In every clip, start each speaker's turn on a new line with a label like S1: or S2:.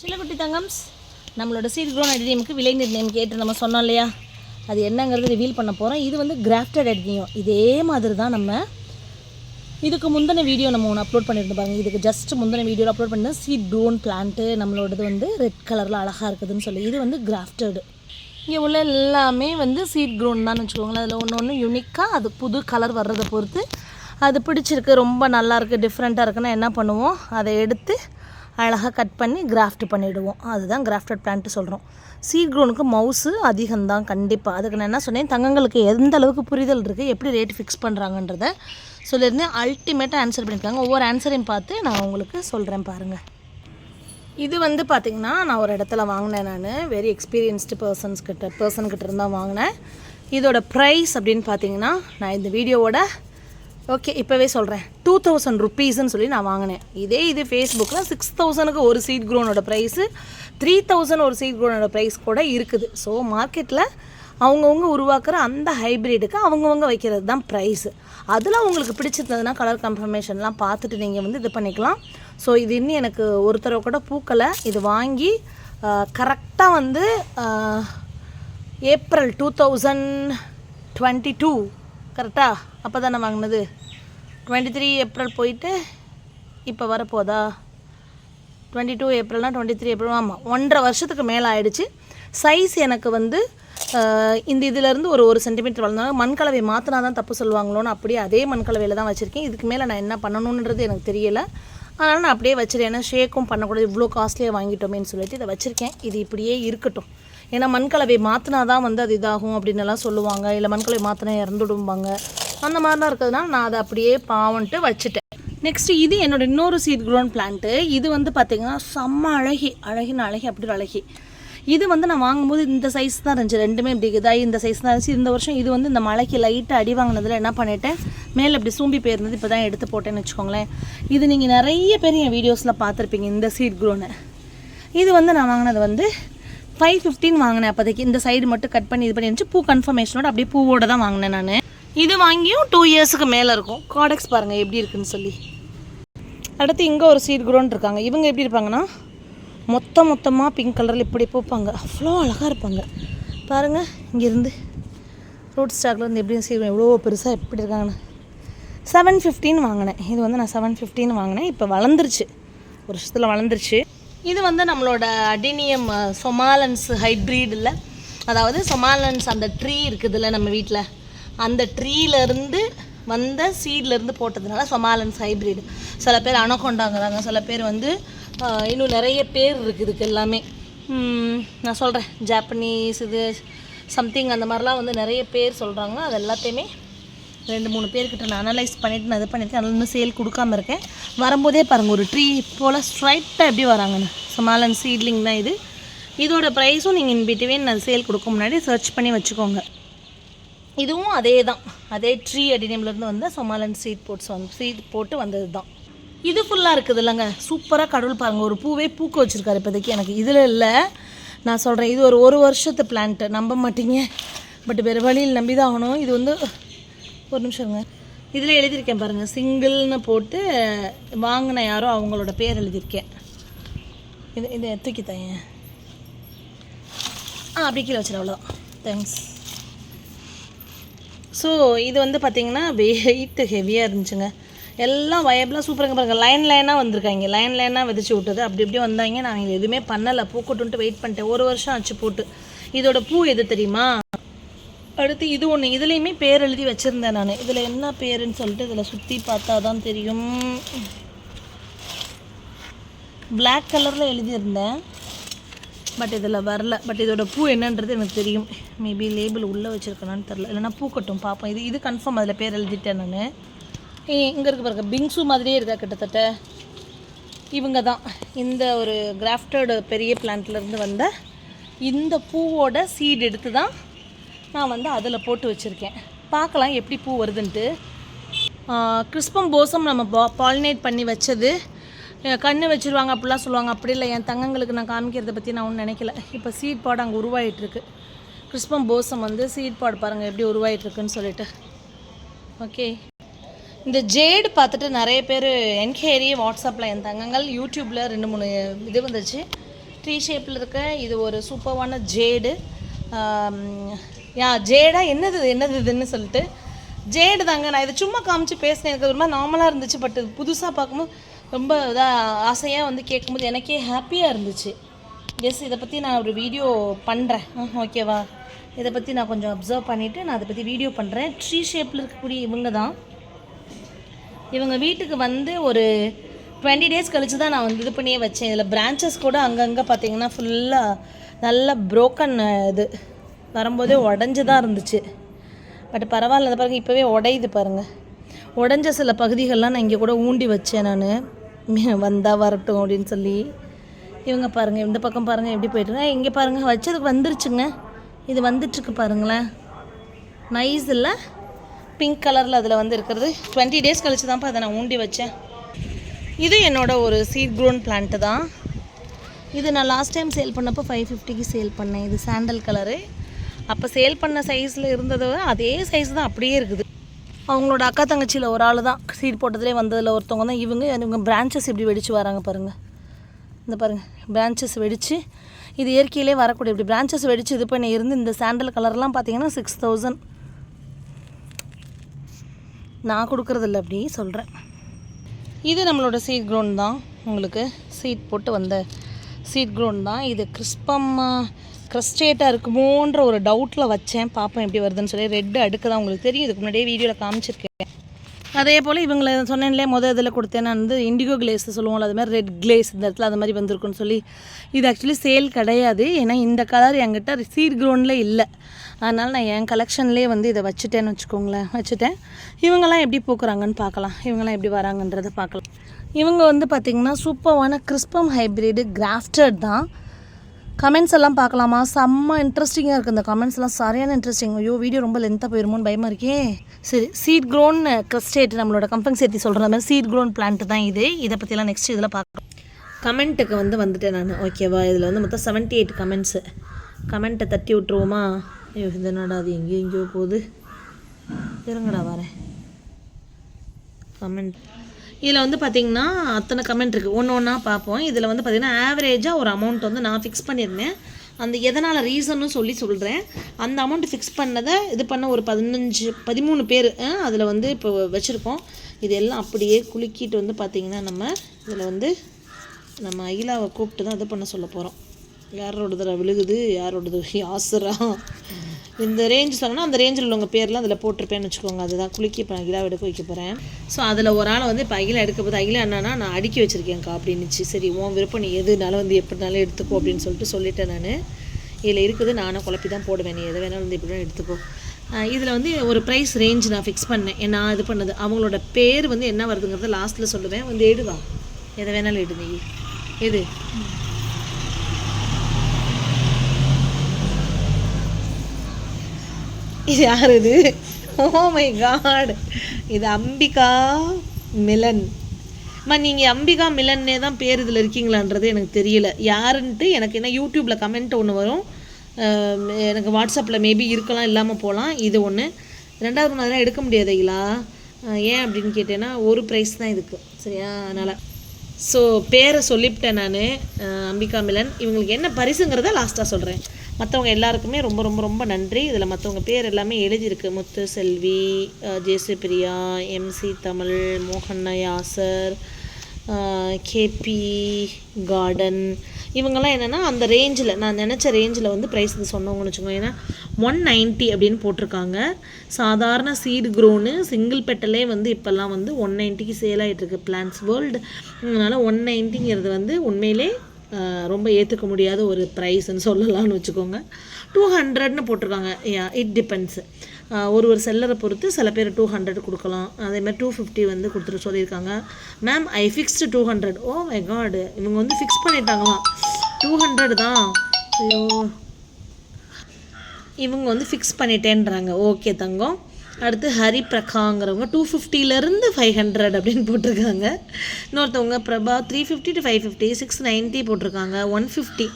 S1: சிலக்குட்டி தங்கம்ஸ் நம்மளோட seat grown அடினியமுக்கு விலை நிர்ணயம் கேட்டு நம்ம சொன்னோம் இல்லையா? அது என்னங்கிறது ரிவீல் பண்ண போகிறோம் இது வந்து கிராஃப்டட் அடினியம் இதே மாதிரி தான் நம்ம இதுக்கு முந்தின வீடியோ நம்ம ஒன்று அப்லோட் பண்ணியிருந்தோம் பாருங்க. இதுக்கு ஜஸ்ட் முந்தின வீடியோ அப்லோட் பண்ணால் சீட் க்ரோன் பிளான்ட்டு நம்மளோடது வந்து ரெட் கலரில் அழகாக இருக்குதுன்னு சொல்லி இது வந்து கிராஃப்டடு இங்கே உள்ள எல்லாமே வந்து சீட் க்ரோன் தான் வச்சுக்கோங்களேன். அதில் ஒன்று ஒன்று யூனிக்காக அது புது கலர் வர்றதை பொறுத்து அது பிடிச்சிருக்கு. ரொம்ப நல்லா இருக்குது டிஃப்ரெண்ட்டாக இருக்குன்னா என்ன பண்ணுவோம்? அதை எடுத்து அழகாக கட் பண்ணி கிராஃப்ட் பண்ணிவிடுவோம் அதுதான் கிராஃப்டட் பிளான்ட்டு சொல்கிறோம் சீட் க்ரோனுக்கு மவுஸு அதிகம்தான் கண்டிப்பாக அதுக்கு நான் என்ன சொன்னேன்? தங்கங்களுக்கு எந்த அளவுக்கு புரிதல் இருக்குது எப்படி ரேட் ஃபிக்ஸ் பண்ணுறாங்கன்றத சொல்லியிருந்தேன். அல்டிமேட்டாக ஆன்சர் பண்ணியிருக்காங்க. ஒவ்வொரு ஆன்சரையும் பார்த்து நான் உங்களுக்கு சொல்கிறேன் பாருங்கள் இது வந்து பார்த்திங்கன்னா நான் ஒரு இடத்துல வாங்கினேன் நான். வெரி எக்ஸ்பீரியன்ஸ்டு பர்சன்ஸ் கிட்ட பர்சன்கிட்ட இருந்தால் வாங்கினேன். இதோட ப்ரைஸ் அப்படின்னு பார்த்தீங்கன்னா நான் இந்த வீடியோவோட ஓகே இப்போவே சொல்கிறேன் டூ தௌசண்ட் ருப்பீஸ்ன்னு சொல்லி நான் வாங்கினேன். இதே இது ஃபேஸ்புக்கில் சிக்ஸ் தௌசண்ட்க்கு ஒரு சீட் க்ரோனோட ப்ரைஸு த்ரீ தௌசண்ட் ஒரு சீட் க்ரோனோட ப்ரைஸ் கூட இருக்குது. ஸோ மார்க்கெட்டில் அவங்கவுங்க உருவாக்குற அந்த ஹைப்ரிடுக்கு அவங்கவுங்க வைக்கிறது தான் ப்ரைஸு அதில் உங்களுக்கு பிடிச்சிருந்ததுன்னா கலர் கன்ஃபர்மேஷன்லாம் பார்த்துட்டு நீங்கள் வந்து இது பண்ணிக்கலாம். ஸோ இது இன்னும் எனக்கு ஒரு தடவை கூட பூக்கலை. இது வாங்கி கரெக்டாக வந்து April two thousand twenty two கரெக்டாக அப்போ தானே வாங்கினது. டுவெண்ட்டி த்ரீ ஏப்ரல் போயிட்டு இப்போ வரப்போதா? டுவெண்ட்டி டூ ஏப்ரல்னால் டுவெண்ட்டி த்ரீ ஏப்ரல் ஆமாம் ஒன்றரை வருஷத்துக்கு மேலே ஆயிடுச்சு. சைஸ் எனக்கு வந்து இந்த இதிலேருந்து ஒரு ஒரு சென்டிமீட்டர் வளர்ந்தாலும் மண்கலவை மாற்றினா தான் தப்பு சொல்லுவாங்களோன்னு அப்படியே அதே மண்கலவையில் தான் வச்சுருக்கேன். இதுக்கு மேலே நான் என்ன பண்ணணுன்றது எனக்கு தெரியலை. அதனால் நான் அப்படியே வச்சுருக்கேன். ஏன்னா ஷேக்கும் பண்ணக்கூடாது. இவ்வளோ காஸ்ட்லியாக வாங்கிட்டோமேன்னு சொல்லிட்டு இதை வச்சுருக்கேன். இது இப்படியே இருக்கட்டும். ஏன்னா மண்கலவை மாற்றினா தான் வந்து அது இதாகும் அப்படின்னு எல்லாம் சொல்லுவாங்க. இல்லை மண்கலவை மாற்றினா இறந்துடும்பாங்க. அந்த மாதிரிலாம் இருக்கிறதுனால நான் அதை அப்படியே பாவன்ட்டு வச்சுட்டேன். நெக்ஸ்ட் இது என்னோட இன்னொரு சீட் க்ரோன் பிளான்ட்டு இது வந்து பார்த்திங்கன்னா செம்ம அழகி அழகின்னு அழகி அப்படி அழகி. இது வந்து நான் வாங்கும்போது இந்த சைஸ் தான் இருந்துச்சு. ரெண்டுமே இப்படி இதாகி இந்த சைஸ் தான் இருந்துச்சு. இந்த வருஷம் இது வந்து இந்த மலைக்கு லைட்டாக அடி வாங்கினதில் என்ன பண்ணிட்டேன்? மேலே இப்படி சூம்பி போயிருந்தது. இப்போ தான் எடுத்து போட்டேன்னு வச்சுக்கோங்களேன். இது நீங்கள் நிறைய பேர் என் வீடியோஸில் பார்த்துருப்பீங்க இந்த சீட் க்ரோனை இது வந்து நான் வாங்கினது வந்து ஃபைவ் ஃபிஃப்டின் வாங்கினேன் அப்போதைக்கு. இந்த சைடு மட்டும் கட் பண்ணி இது பண்ணி இருந்துச்சு. பூ கன்ஃபர்மேஷனோட அப்படியே பூவோட தான் வாங்கினேன் நான். இது வாங்கியும் டூ இயர்ஸுக்கு மேலே இருக்கும். காடெக்ஸ் பாருங்கள் எப்படி இருக்குன்னு சொல்லி. அடுத்து இங்கே ஒரு சீட் குரோன் இருக்காங்க. இவங்க எப்படி இருப்பாங்கன்னா மொத்த மொத்தமாக பிங்க் கலரில் இப்படி பூப்பாங்க. அவ்வளோ அழகாக இருப்பாங்க. பாருங்கள் இங்கேருந்து ரோட் ஸ்டாக்லேருந்து எப்படி சீட் எவ்வளோ பெருசாக எப்படி இருக்காங்கன்னு. செவன் ஃபிஃப்டின்னு வாங்கினேன். இது வந்து நான் செவன் ஃபிஃப்டின்னு வாங்கினேன். இப்போ வளர்ந்துருச்சு. ஒரு வருஷத்தில் வளர்ந்துருச்சு. இது வந்து நம்மளோட அடினியம் சொமாலன்ஸ் ஹைப்ரீடில் அதாவது சொமாலன்ஸ் அந்த ட்ரீ இருக்குதுல்ல நம்ம வீட்டில் அந்த ட்ரீலேருந்து வந்த சீட்லேருந்து போட்டதுனால சொமாலன்ஸ் ஹைப்ரிட் சில பேர் அணக்கொண்டாங்கிறாங்க சில பேர் வந்து இன்னும் நிறைய பேர் இருக்குது இதுக்கு எல்லாமே. நான் சொல்கிறேன் ஜாப்பனீஸ் இது சம்திங் அந்த மாதிரிலாம் வந்து நிறைய பேர் சொல்கிறாங்க அது எல்லாத்தையுமே ரெண்டு மூணு பேர்கிட்ட நான் அனலைஸ் பண்ணிவிட்டு நான் இது பண்ணியிருக்கேன் அதில் இன்னும் சேல் கொடுக்காம இருக்கேன். வரும்போதே பாருங்கள் ஒரு ட்ரீ போல் ஸ்ட்ரைட்டாக எப்படி வராங்கன்னு சமாலன் சீட்லிங் தான் இது. இதோட ப்ரைஸும் நீங்கள் இன் பிட்வீன் நான் சேல் கொடுக்க முன்னாடி சர்ச் பண்ணி வச்சுக்கோங்க. இதுவும் அதே தான். அதே ட்ரீ அடினியம்லேருந்து வந்த சொமாலன் சீட் போட்ஸ் வந்து சீட் போட்டு வந்தது தான். இது ஃபுல்லாக இருக்குது இல்லைங்க. சூப்பராக கடவுள் பாருங்கள் ஒரு பூவே பூக்க வச்சுருக்காரு இப்போதைக்கு எனக்கு. இதில் இல்லை. நான் சொல்கிறேன் இது ஒரு ஒரு வருஷத்து பிளான்ட்டு நம்ப மாட்டீங்க. பட் வேறு வழியில் நம்பி தான் ஆகணும். இது வந்து ஒரு நிமிஷம் இருங்க. இதில் எழுதியிருக்கேன் பாருங்கள் சிங்கிள்னு போட்டு வாங்கின யாரோ அவங்களோட பேர் எழுதியிருக்கேன். இது இதை தூக்கி தாயேன் ஆ அப்படி கீழே வச்சிட அவ்வளோ தேங்க்ஸ் ஸோ இது வந்து பார்த்தீங்கன்னா வெயிட் ஹெவியாக இருந்துச்சுங்க. எல்லாம் வயபிளாக சூப்பராக பாருங்கள் லைன் லைனாக வந்திருக்காங்க. லைன் லைனாக விதைச்சி விட்டது. அப்படி இப்படி வந்தாங்க. நான் எதுவுமே பண்ணலை. பூக்கட்டுன்ட்டு வெயிட் பண்ணிட்டேன். ஒரு வருஷம் ஆச்சு போட்டு. இதோட பூ எது தெரியுமா? அடுத்து இது ஒன்று இதுலேயுமே பேர் எழுதி வச்சுருந்தேன் நான். இதில் என்ன பேருன்னு சொல்லிட்டு இதில் சுற்றி பார்த்தா தான் தெரியும். பிளாக் கலரில் எழுதியிருந்தேன். பட் இதில் வரல. பட் இதோட பூ என்னன்றது எனக்கு தெரியும். மேபி லேபிள் உள்ளே வச்சுருக்கேனான்னு தெரில இல்லைனா பூக்கட்டும் பார்ப்போம் இது இது கன்ஃபார்ம் அதில் பேர் எழுதிட்டேன் நான். இங்கே இருக்கு பாருங்க. பிங்ஸு மாதிரியே இருக்கா கிட்டத்தட்ட? இவங்க தான் இந்த ஒரு கிராஃப்டோட பெரிய பிளான்ட்லேருந்து வந்த இந்த பூவோட சீட் எடுத்து தான் நான் வந்து அதில் போட்டு வச்சுருக்கேன். பார்க்கலாம் எப்படி பூ வருதுன்ட்டு. கிறிஸ்பம் போசம் நம்ம பா பாலினேட் பண்ணி வச்சது. அஹ் கண்ணு வச்சிருவாங்க அப்படிலாம் சொல்லுவாங்க. அப்படி இல்லை என் தங்கங்களுக்கு நான் காமிக்கிறத பற்றி நான் ஒன்றும் நினைக்கல. இப்போ சீட் பாடு அங்கே உருவாயிட்டுருக்கு. கிறிஸ்பம் போசம் வந்து சீட் பாடு பாருங்கள் எப்படி உருவாகிட்டுருக்குன்னு சொல்லிட்டு. ஓகே. இந்த ஜேடு பார்த்துட்டு நிறைய பேர் என்கேரி வாட்ஸ்அப்பில் என் தங்கங்கள் யூடியூப்பில் ரெண்டு மூணு இது வந்துச்சு. ட்ரீ ஷேப்பில் இருக்க இது ஒரு சூப்பர்வான ஜேடு யா ஜேடா என்னது என்னது இதுன்னு சொல்லிட்டு. ஜேடு தாங்க நான் இதை சும்மா காமிச்சு பேசினேன். எனக்கு ஒரு மாதிரி நார்மலாக இருந்துச்சு பட் புதுசாக பார்க்கும்போது ரொம்ப இதாக ஆசையாக வந்து கேட்கும்போது எனக்கே ஹாப்பியாக இருந்துச்சு. எஸ் இதை பற்றி நான் ஒரு வீடியோ பண்ணுறேன் ஓகேவா இதை பற்றி நான் கொஞ்சம் அப்சர்வ் பண்ணிவிட்டு நான் அதை பற்றி வீடியோ பண்ணுறேன் ட்ரீ ஷேப்பில் இருக்கக்கூடிய இவங்க தான். இவங்க வீட்டுக்கு வந்து ஒரு டுவெண்ட்டி டேஸ் கழிச்சு தான் நான் வந்து இது பண்ணியே வச்சேன். இதில் பிரான்ச்சஸ் கூட அங்கங்கே பார்த்தீங்கன்னா ஃபுல்லாக நல்ல ப்ரோக்கன் இது. வரும்போதே உடஞ்சி தான் இருந்துச்சு. பட் பரவாயில்ல அதை பாருங்க இப்போவே உடையுது பாருங்கள் உடஞ்ச சில பகுதிகள்லாம் நான் இங்கே கூட ஊண்டி வச்சேன் நான். வந்தால் வரட்டும் அப்படின்னு சொல்லி. இவங்க பாருங்கள் இந்த பக்கம் பாருங்கள் எப்படி போயிட்டுருங்க இங்கே பாருங்கள் வச்சதுக்கு வந்துருச்சுங்க. இது வந்துட்டுருக்கு பாருங்களேன். நைஸ் இல்லை? பிங்க் கலரில் அதில் வந்து இருக்கிறது. டுவெண்ட்டி டேஸ் கழிச்சு தான்ப்பா அதை நான் ஊண்டி வச்சேன். இது என்னோட ஒரு சீட் க்ரோன் பிளான்ட்டு தான். இது நான் லாஸ்ட் டைம் சேல் பண்ணப்போ ஃபைவ் ஃபிஃப்டிக்கு சேல் பண்ணேன். இது சாண்டல் கலரு அப்போ சேல் பண்ண சைஸில் இருந்ததை விட அதே சைஸ் தான் அப்படியே இருக்குது. அவங்களோட அக்கா தங்கச்சியில் ஒரு ஆள் தான் சீட் போட்டதுலேயே வந்ததில் ஒருத்தவங்க தான். இவங்க இவங்க பிரான்ச்சஸ் இப்படி வெடிச்சு வராங்க பாருங்கள் இந்த பாருங்கள் பிரான்ச்சஸ் வெடித்து இது இயற்கையிலே வரக்கூடிய இப்படி பிரான்ச்சஸ் வெடித்து இது பண்ணி இருந்து இந்த சாண்டல் கலர்லாம் பார்த்தீங்கன்னா சிக்ஸ் தௌசண்ட் நான் கொடுக்குறதில்ல அப்படி சொல்கிறேன் இது நம்மளோட சீட் க்ரோன் தான். உங்களுக்கு சீட் போட்டு வந்த சீட் க்ரோன் தான். இது கிறிஸ்பம் க்ரஸ்டேட்டாக இருக்குமோன்ற ஒரு டவுட்டில் வச்சேன். பார்ப்போம் எப்படி வருதுன்னு சொல்லி. ரெட் அடுக்கு தான் உங்களுக்கு தெரியும். இதுக்கு முன்னாடியே வீடியோவில் காமிச்சிருக்கேன். அதே போல் இவங்களை சொன்னேன்லே மொதல் இதில் கொடுத்தேன். நான் வந்து இண்டிகோ கிளேஸ் சொல்லுவோம்ல அது மாதிரி ரெட் கிளேஸ் இந்த இடத்துல அது மாதிரி வந்திருக்குன்னு சொல்லி. இது ஆக்சுவலி சேல் கிடையாது. ஏன்னா இந்த கலர் என்கிட்ட சீட் க்ரௌண்டில் இல்லை. அதனால் நான் என் கலெக்ஷன்லேயே வந்து இதை வச்சுட்டேன்னு வச்சுக்கோங்களேன். வச்சுட்டேன். இவங்கெல்லாம் எப்படி பூக்குறாங்கன்னு பார்க்கலாம். இவங்கெல்லாம் எப்படி வராங்கன்றதை பார்க்கலாம். இவங்க வந்து பார்த்திங்கன்னா சூப்பரான கிறிஸ்பம் ஹைப்ரிடு கிராஃப்டட் தான். கமெண்ட்ஸ் எல்லாம் பார்க்கலாமா? செம்ம இன்ட்ரெஸ்டிங்காக இருக்குது இந்த கமெண்ட்ஸ் எல்லாம். சரியான இன்ட்ரெஸ்டிங் ஐயோ வீடியோ ரொம்ப லென்த்தாக போயிருமோன்னு பயமாக இருக்கே. சரி சீட் க்ரோன் கிறிஸ்டேட் நம்மளோட கம்பெனி சேர்த்து சொல்கிற மாதிரி சீட் க்ரோன் பிளான்ட் தான் இது. இதை பற்றிலாம் நெக்ஸ்ட் இதில் பார்க்கலாம். கமெண்ட்டுக்கு வந்து வந்துட்டேன் நான். ஓகேவா இதில் வந்து மொத்தம் செவன்ட்டி எயிட் கமெண்ட்ஸு கமெண்ட்டை தட்டி விட்ருவோமா ஐயோ இது என்னடா அது? எங்கேயோ எங்கேயோ போகுது. இருங்கடா வரேன். கமெண்ட் இதில் வந்து பார்த்திங்கன்னா அத்தனை கமெண்ட் இருக்குது ஒன்று ஒன்றா பார்ப்போம் இதில் வந்து பார்த்திங்கன்னா ஆவரேஜாக ஒரு அமௌண்ட் வந்து நான் ஃபிக்ஸ் பண்ணியிருந்தேன். அந்த எதனால் ரீசனும் சொல்லி சொல்கிறேன் அந்த அமௌண்ட் ஃபிக்ஸ் பண்ணதை இது பண்ண ஒரு பதினஞ்சு பதிமூணு பேர் அதில் வந்து இப்போ வச்சுருக்கோம். இது எல்லாம் அப்படியே குலுக்கிட்டு வந்து பார்த்திங்கன்னா நம்ம இதில் வந்து நம்ம அகிலாவை கூப்பிட்டு தான் இது பண்ண சொல்ல போகிறோம் யாரோடதுல விழுகுது? யாரோடது ஆசுரா இந்த ரேஞ்ச் சொன்னால் அந்த ரேஞ்சில் உள்ளவங்க பேர்லாம் அதில் போட்டிருப்பேன்னு வச்சுக்கோங்க. அதுதான் குளிக்க இப்போ அகிலாவை எடுக்க வைக்க போகிறேன் ஸோ அதில் ஒரு ஆள் வந்து இப்போ அகிலா எடுக்க போது அகிலா என்னன்னா நான் அடுக்கி வச்சுருக்கேன்க்கா அப்படின்னுச்சு. சரி உன் விருப்பம் நீ எதுனாலும் வந்து எப்படினாலும் எடுத்துக்கோ அப்படின்னு சொல்லிட்டு சொல்லிட்டேன் நான். இதில் இருக்குது நானும் குழப்பி தான் போடுவேன். நீ எதை வேணாலும் வந்து இப்படி எடுத்துக்கோ. இதில் வந்து ஒரு ப்ரைஸ் ரேஞ்ச் நான் ஃபிக்ஸ் பண்ணேன். நான் இது பண்ணது. அவங்களோட பேர் வந்து என்ன வருதுங்கிறத லாஸ்ட்டில் சொல்லுவேன். வந்து எடுவா எதை வேணாலும் எடு நீ. எது இது யார் இது ஓ oh மை காட் இது அம்பிகா மிலன். அம்மா நீங்கள் அம்பிகா மிலன்னே தான் பேர் இதில் இருக்கீங்களான்றது எனக்கு தெரியல. யாருன்ட்டு எனக்கு என்ன யூடியூப்பில் கமெண்ட் ஒன்று வரும். எனக்கு வாட்ஸ்அப்பில் மேபி இருக்கலாம் இல்லாமல் போகலாம். இது ஒன்று ரெண்டாவது ஒன்று அதெல்லாம் எடுக்க முடியாதுங்களா ஏன் அப்படின்னு கேட்டேன்னா ஒரு ப்ரைஸ் தான் இதுக்கு. சரியா? அதனால். ஸோ பேரை சொல்லிவிட்டேன் நான் அம்பிகா மிலன். இவங்களுக்கு என்ன பரிசுங்கிறத லாஸ்ட்டாக சொல்கிறேன் மற்றவங்க எல்லாருக்குமே ரொம்ப ரொம்ப ரொம்ப நன்றி. இதில் மற்றவங்க பேர் எல்லாமே எழுதியிருக்கு. முத்து செல்வி ஜேசு பிரியா எம்சி தமிழ் மோகன் யாசர் கேபி கார்டன். இவங்கெல்லாம் என்னென்னா அந்த ரேஞ்சில் நான் நினச்ச ரேஞ்சில் வந்து ப்ரைஸ் இது சொன்னவங்கன்னு வச்சுக்கோங்க. ஏன்னா ஒன் நைன்ட்டி அப்படின்னு போட்டிருக்காங்க. சாதாரண சீடு க்ரோனு சிங்கிள் பெட்டலே வந்து இப்போல்லாம் வந்து ஒன் நைன்ட்டிக்கு சேல் ஆகிட்டுருக்கு பிளான்ஸ் வேர்ல்டு அதனால் ஒன் நைன்ட்டிங்கிறது வந்து உண்மையிலே ரொம்ப ஏற்றுக்க முடியாத ஒரு ப்ரைஸ்ன்னு சொல்லலாம்னு வச்சுக்கோங்க. டூ ஹண்ட்ரட்னு போட்டிருக்காங்க. இட் டிபெண்ட்ஸ் ஒரு ஒரு செல்லரை பொறுத்து சில பேர் டூ ஹண்ட்ரட் கொடுக்கலாம். அதே மாதிரி டூ ஃபிஃப்டி வந்து கொடுத்துட்டு சொல்லியிருக்காங்க. Ma'am I fixed two hundred oh my god இவங்க வந்து ஃபிக்ஸ் பண்ணிட்டாங்களாம் டூ ஹண்ட்ரட் தான். ஐயோ. இவங்க வந்து ஃபிக்ஸ் பண்ணிட்டேன்றாங்க. ஓகே தங்கம். அடுத்து ஹரி பிரகாங்கிறவங்க டூ ஃபிஃப்டிலேருந்து ஃபைவ் ஹண்ட்ரட் அப்படின்னு போட்டிருக்காங்க. இன்னொருத்தவங்க Prabha three fifty to five fifty six ninety போட்டிருக்காங்க. ஒன் ஃபிஃப்டி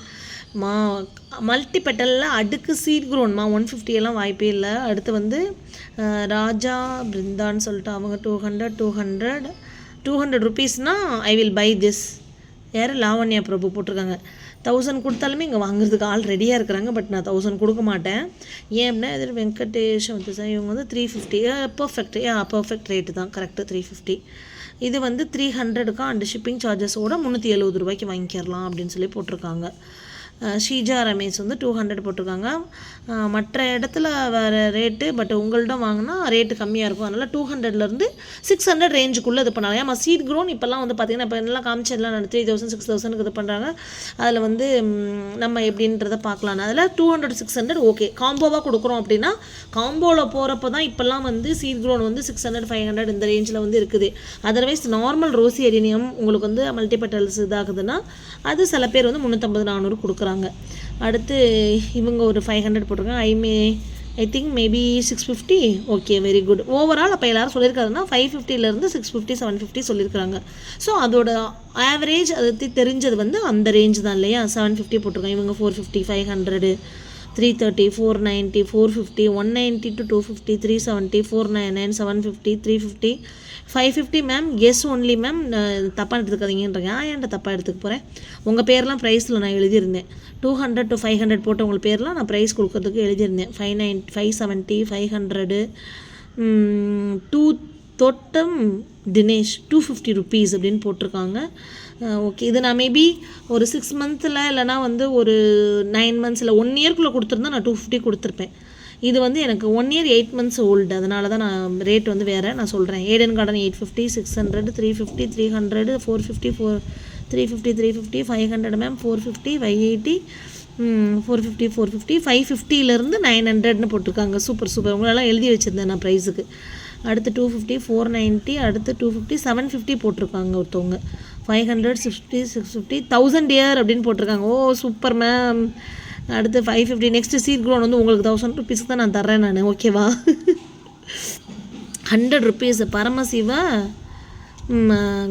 S1: மா மல்டிபெட்டலில் அடுக்கு சீட் குரோன்மா ஒன் ஃபிஃப்டியெல்லாம் வாய்ப்பே இல்லை. அடுத்து வந்து ராஜா பிருந்தான்னு சொல்லிட்டு அவங்க two hundred two hundred two hundred ருபீஸ்னால் I will buy this யார் லாவண்யா பிரபு போட்டிருக்காங்க. தௌசண்ட் கொடுத்தாலுமே இங்கே வாங்குறதுக்கு ஆள் ரெடியாக இருக்கிறாங்க பட் நான் தௌசண்ட் கொடுக்க மாட்டேன். ஏன் அப்படின்னா இது வெங்கடேஷ் வந்து சார் இவங்க வந்து three fifty perfect yeah perfect rate தான். கரெக்டு த்ரீ ஃபிஃப்டி இது வந்து த்ரீ ஹண்ட்ரடுக்கா அண்ட் ஷிப்பிங் சார்ஜஸோட முந்நூற்றி எழுபது ரூபாய்க்கு வாங்கிக்கிறலாம் அப்படின்னு சொல்லி போட்டிருக்காங்க. ஷீஜா ரமேஷ் வந்து டூ ஹண்ட்ரட் போட்டிருக்காங்க. மற்ற இடத்துல வேறு ரேட்டு பட் உங்கள்கிட்ட வாங்கினா ரேட்டு கம்மியாக இருக்கும். அதனால் டூ ஹண்ட்ரட்லேருந்து சிக்ஸ் ஹண்ட்ரட் ரேஞ்சுக்குள்ளே இது பண்ணலாம் ஏமா சீட் க்ரோன் இப்போல்லாம் வந்து பார்த்திங்கன்னா இப்போ எல்லாம் காமிச்செல்லாம் த்ரீ தௌசண்ட் சிக்ஸ் தௌசண்ட்க்கு இது பண்ணுறாங்க அதில் வந்து நம்ம எப்படின்றத பார்க்கலாம். அதில் two hundred six hundred okay காம்போவாக கொடுக்குறோம் அப்படின்னா காம்போவில் போகிறப்ப தான் இப்போல்லாம் வந்து சீட் க்ரோன் வந்து சிக்ஸ் ஹண்ட்ரட் ஃபைவ் ஹண்ட்ரட் இந்த ரேஞ்சில் வந்து இருக்குது. அதர்வைஸ் நார்மல் ரோசி எரினியம் உங்களுக்கு வந்து மல்டிபெட்டல்ஸ் இதாகுதுன்னா அது சில பேர் வந்து முந்நூற்றம்பது நானூறு கொடுக்குறாங்க. அடுத்து இவங்க ஒரு ஃபைவ் ஹண்ட்ரட் போட்டிருக்காங்க. I may I think maybe six fifty okay very good overall அப்போ எல்லாரும் சொல்லியிருக்காருன்னா ஃபைவ் ஃபிஃப்டிலேருந்து சிக்ஸ் ஃபிஃப்டி செவன் ஃபிஃப்டி சொல்லியிருக்காங்க ஸோ அதோட ஆவரேஜ் அதை தெரிஞ்சது வந்து அந்த ரேஞ்ச் தான் இல்லையா? செவன் ஃபிஃப்டி போட்டிருக்காங்க. இவங்க four fifty five hundred three thirty four ninety four fifty one ninety to two fifty three seventy four nine nine seven fifty three fifty five fifty ma'am yes only ma'am தப்பாக எடுத்துக்காதீங்கன்றேன் ஆ ஏன்டா தப்பாக எடுத்துக்க போகிறேன் உங்கள் பேர்லாம் ப்ரைஸில் நான் எழுதியிருந்தேன். Two hundred to five hundred போட்டவங்க பேர்லாம் நான் ப்ரைஸ் கொடுக்கறதுக்கு எழுதியிருந்தேன். Five nine five seventy five hundred two தோட்டம் தினேஷ் டூ ஃபிஃப்டி ருபீஸ் அப்படின்னு போட்டிருக்காங்க. ஓகே இது நான் மேபி ஒரு சிக்ஸ் மந்த்தில் இல்லைனா வந்து ஒரு நைன் மந்த்ஸ் இல்லை ஒன் இயர்க்குள்ளே கொடுத்துருந்தா நான் டூ ஃபிஃப்டி கொடுத்துருப்பேன். இது வந்து எனக்கு one year eight months old அதனால தான் நான் ரேட் வந்து வேறு நான் சொல்கிறேன் Eden garden eight fifty six hundred three fifty three hundred four fifty four three fifty three fifty five hundred ma'am four fifty five eighty four fifty four fifty five ஃபிஃப்டிலேருந்து nine ஹண்ட்ரட்னு போட்டிருக்காங்க. Super super உங்களெல்லாம் எழுதி வச்சுருந்தேன் நான் ப்ரைஸுக்கு அடுத்து two fifty four ninety அடுத்து two fifty seven fifty போட்டிருக்காங்க ஒருத்தவங்க. Five hundred six fifty six fifty thousand year அப்படின்னு போட்டிருக்காங்க. ஓ சூப்பர் மேம் அடுத்து five fifty next seat grown வந்து உங்களுக்கு தௌசண்ட் ருபீஸ் தான் நான் தர்றேன் நான். ஓகேவா ஹண்ட்ரட் ருபீஸ் பரமசிவா?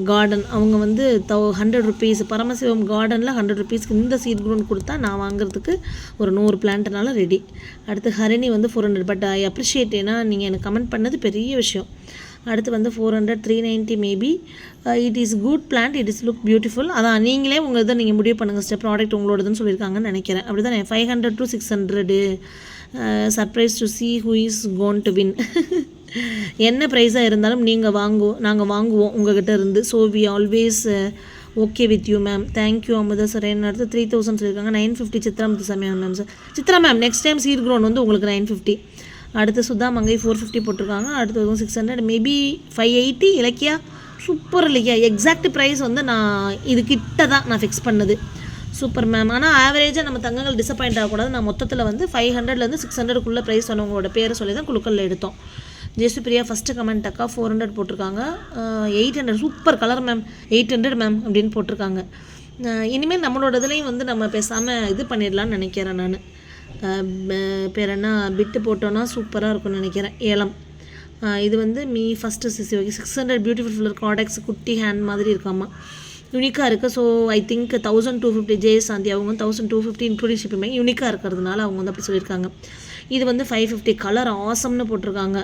S1: கார்டன் அவங்க வந்து தௌ ஹண்ட்ரட் ருபீஸ் பரமசிவம் கார்டனில் ஹண்ட்ரட் ருபீஸ்க்கு இந்த சீட் க்ரௌண்ட் கொடுத்தா நான் வாங்குறதுக்கு ஒரு நூறு பிளான்ட்னால ரெடி அடுத்து ஹரிணி வந்து four hundred but I appreciate ஏன்னா நீங்கள் எனக்கு கமெண்ட் பண்ணது பெரிய விஷயம். அடுத்து வந்து four hundred three ninety maybe it is good plant it is look beautiful அதான் நீங்களே உங்கள் இதை நீங்கள் முடிவு பண்ணுங்கள் ஸ்டெப் ப்ராடக்ட் உங்களோடதுன்னு சொல்லியிருக்காங்கன்னு நினைக்கிறேன். அப்படி தானே five hundred to six hundred surprise to see who is gone to win என்ன ப்ரைஸாக இருந்தாலும் நீங்கள் வாங்குவோம் நாங்கள் வாங்குவோம் உங்ககிட்ட இருந்து. So we always okay with you ma'am thank you Amudha sir என்ன அடுத்து த்ரீ தௌசண்ட் சொல்லியிருக்காங்க நைன் ஃபிஃப்டி சித்ரா சமயம் ma'am sir Chitra ma'am next time seed grown வந்து உங்களுக்கு நைன் ஃபிஃப்டி அடுத்து சுதா மங்கை ஃபோர் ஃபிஃப்டி போட்டிருக்காங்க. அடுத்து வந்து six hundred maybe five eighty Ilakkiya? Super Ilakkiya. Exact price வந்து நான் இது கிட்ட தான் நான் ஃபிக்ஸ் பண்ணது. சூப்பர் மேம் ஆனால் ஆவரேஜாக நம்ம தங்கங்கள் டிசப்பாயிண்ட் ஆகக்கூடாது. நான் மொத்தத்தில் வந்து ஃபைவ் ஹண்ட்ரட்லேருந்து சிக்ஸ் ஹண்ட்ரடுக்குள்ளே ப்ரைஸ் சொன்னவங்களோட பேரை சொல்லி தான் குழுக்களில் எடுத்தோம். ஜெயசுப்ரியா ஃபஸ்ட்டு கமெண்ட் அக்கா ஃபோர் ஹண்ட்ரட் போட்டிருக்காங்க. Eight hundred super colour ma'am eight hundred ma'am அப்படின்னு போட்டிருக்காங்க. இனிமேல் நம்மளோட இதுலேயும் வந்து நம்ம பேசாமல் இது பண்ணிடலான்னு நினைக்கிறேன் நான். பேர் என்ன? பிட்டு போட்டோன்னா சூப்பராக இருக்கும்னு நினைக்கிறேன். ஏலம். இது வந்து me first CC okay six hundred beautiful filler caudex குட்டி ஹேண்ட் மாதிரி இருக்காமா. யூனிக்காக இருக்குது so I think thousand two fifty J Shanti அவங்க thousand two fifty including shipping யூனிக்காக இருக்கிறதுனால அவங்க வந்து அப்படி சொல்லியிருக்காங்க. இது வந்து ஃபைவ் ஃபிஃப்டி கலர் ஆசம்னு போட்டிருக்காங்க.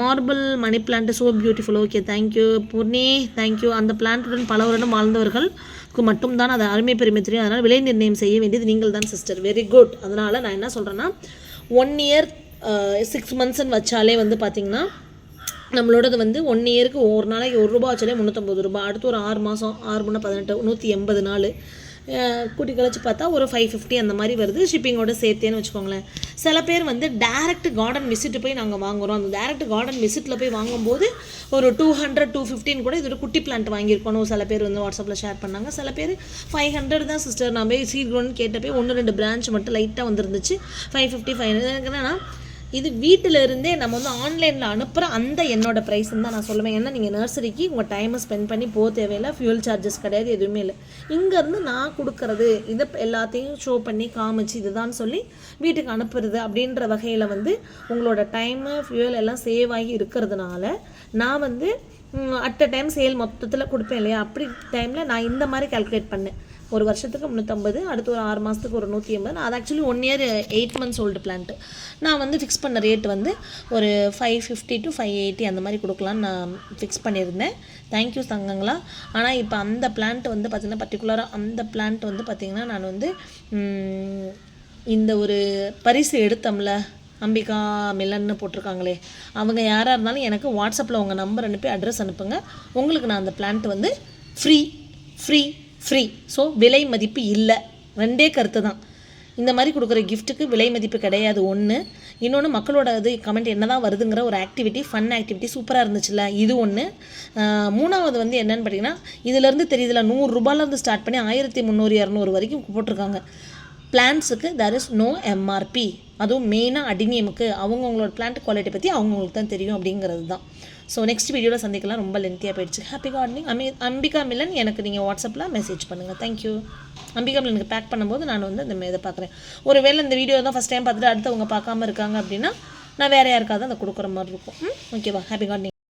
S1: Marble money plant so beautiful okay thank you Poorni thank you அந்த பிளான்ட்டுடன் பல வருடம் வாழ்ந்தவர்களுக்கு மட்டும்தான் அது அருமை பெருமை தெரியும். அதனால் விலை நிர்ணயம் செய்ய வேண்டியது நீங்கள் தான் சிஸ்டர் வெரி குட் அதனால் நான் என்ன சொல்கிறேன்னா ஒன் இயர் சிக்ஸ் uh, மந்த்ஸ்ன்னு வச்சாலே வந்து பார்த்திங்கன்னா நம்மளோடது வந்து ஒன் இயருக்கு ஒரு நாளைக்கு ஒரு ரூபா வச்சாலே முந்நூற்றம்பது ரூபா அடுத்து ஒரு ஆறு மாதம் ஆறு மூணு பதினெட்டு நூற்றி எண்பது நாள். கூட்டி கழிச்சு பார்த்தா ஒரு ஃபைவ் ஃபிஃப்டி அந்த மாதிரி வருது ஷிப்பிங்கோட சேர்த்தேன்னு வச்சுக்கோங்களேன். சில பேர் வந்து டேரக்ட் கார்டன் விசிட்டு போய் நாங்கள் வாங்குறோம். அந்த டேரக்ட் கார்டன் விசிட்டில் போய் வாங்கும்போது ஒரு டூ ஹண்ட்ரட் டூ ஃபிஃப்டின் கூட இதோட குட்டி பிளான்ட் வாங்கியிருக்கணும் சில பேர் வந்து வாட்ஸ்அப்பில் ஷேர் பண்ணாங்க. சில பேர் ஃபைவ் ஹண்ட்ரட் தான் சிஸ்டர் நான் போய் சீட் கேட்டப்போ ஒன்று ரெண்டு பிரான்ச் மட்டும் லைட்டாக வந்துருந்துச்சு. ஃபைவ் ஃபிஃப்டி ஃபைவ் எனக்கு என்னன்னா இது வீட்டில் இருந்தே நம்ம வந்து ஆன்லைனில் அனுப்புகிற அந்த என்னோட ப்ரைஸ்ன்னு தான் நான் சொல்லுவேன். ஏன்னா நீங்கள் நர்சரிக்கு உங்கள் டைமை ஸ்பெண்ட் பண்ணி போக தேவையில்லை. ஃபியூல் சார்ஜஸ் கிடையாது எதுவுமே இல்லை. இங்கேருந்து நான் கொடுக்கறது இதை எல்லாத்தையும் ஷோ பண்ணி காமிச்சு இதுதான் சொல்லி வீட்டுக்கு அனுப்புறது அப்படின்ற வகையில் வந்து உங்களோட டைமு ஃபியூல் எல்லாம் சேவ் ஆகி இருக்கிறதுனால நான் வந்து அட் அ டைம் சேல் மொத்தத்தில் கொடுப்பேன் இல்லையா? அப்படி டைமில் நான் இந்த மாதிரி கால்குலேட் பண்ணேன். ஒரு வருஷத்துக்கு முந்நூற்றம்பது அடுத்து ஒரு ஆறு மாதத்துக்கு ஒரு நூற்றி எண்பது. அது actually one year eight months old plant நான் வந்து ஃபிக்ஸ் பண்ண ரேட் வந்து ஒரு five fifty to five eighty அந்த மாதிரி கொடுக்கலான்னு நான் ஃபிக்ஸ் பண்ணியிருந்தேன். தேங்க்யூ தங்கங்களா. ஆனால் இப்போ அந்த பிளான்ட் வந்து பார்த்திங்கன்னா பர்டிகுலராக அந்த பிளான்ட் வந்து பார்த்திங்கன்னா நான் வந்து இந்த ஒரு பரிசு எடுத்தோம்ல அம்பிகா மில்லன்னு போட்டிருக்காங்களே அவங்க யாராக இருந்தாலும் எனக்கு வாட்ஸ்அப்பில் உங்கள் நம்பர் அனுப்பி அட்ரஸ் அனுப்புங்க. உங்களுக்கு நான் அந்த பிளான்ட் வந்து ஃப்ரீ ஃப்ரீ ஃப்ரீ ஸோ விலை மதிப்பு இல்லை. ரெண்டே கருத்து தான். இந்த மாதிரி கொடுக்குற கிஃப்ட்டுக்கு விலை மதிப்பு கிடையாது. ஒன்று இன்னொன்று மக்களோட இது கமெண்ட் என்ன தான் வருதுங்கிற ஒரு ஆக்டிவிட்டி ஃபன் ஆக்டிவிட்டி சூப்பராக இருந்துச்சுல்ல? இது ஒன்று மூணாவது வந்து என்னென்னு பார்த்தீங்கன்னா இதுலேருந்து தெரியுதுல நூறுரூபாலேருந்து ஸ்டார்ட் பண்ணி ஆயிரத்தி முந்நூறு இரநூறு வரைக்கும் போட்டிருக்காங்க. பிளான்ஸுக்கு தர் இஸ் நோ எம்ஆர்பி அதுவும் மெயினாக அடினியமுக்கு அவங்கவுங்களோட பிளான்ட் குவாலிட்டி பற்றி அவங்கவுங்களுக்கு தான் தெரியும் அப்படிங்கிறது தான். ஸோ நெக்ஸ்ட் வீடியோவில் சந்திக்கலாம். ரொம்ப லென்த்தியாக போயிடுச்சு. ஹாப்பி கார்டனிங் அமி அம்பிகா மிலன் எனக்கு நீங்கள் வாட்ஸ்அப்பில் மெசேஜ் பண்ணுங்கள் தேங்க்யூ அம்பிகா மிலனுக்கு பேக் பண்ணும்போது நான் வந்து அந்த இதை பார்க்குறேன். ஒருவேளை இந்த வீடியோ தான் ஃபஸ்ட் டைம் பார்த்துட்டு அடுத்தவங்க பார்க்காம இருக்காங்க அப்படின்னா நான் வேறு யாருக்காவது அதை கொடுக்குற மாதிரி இருக்கும். ம்? ஓகேவா ஹாப்பி கார்டனிங்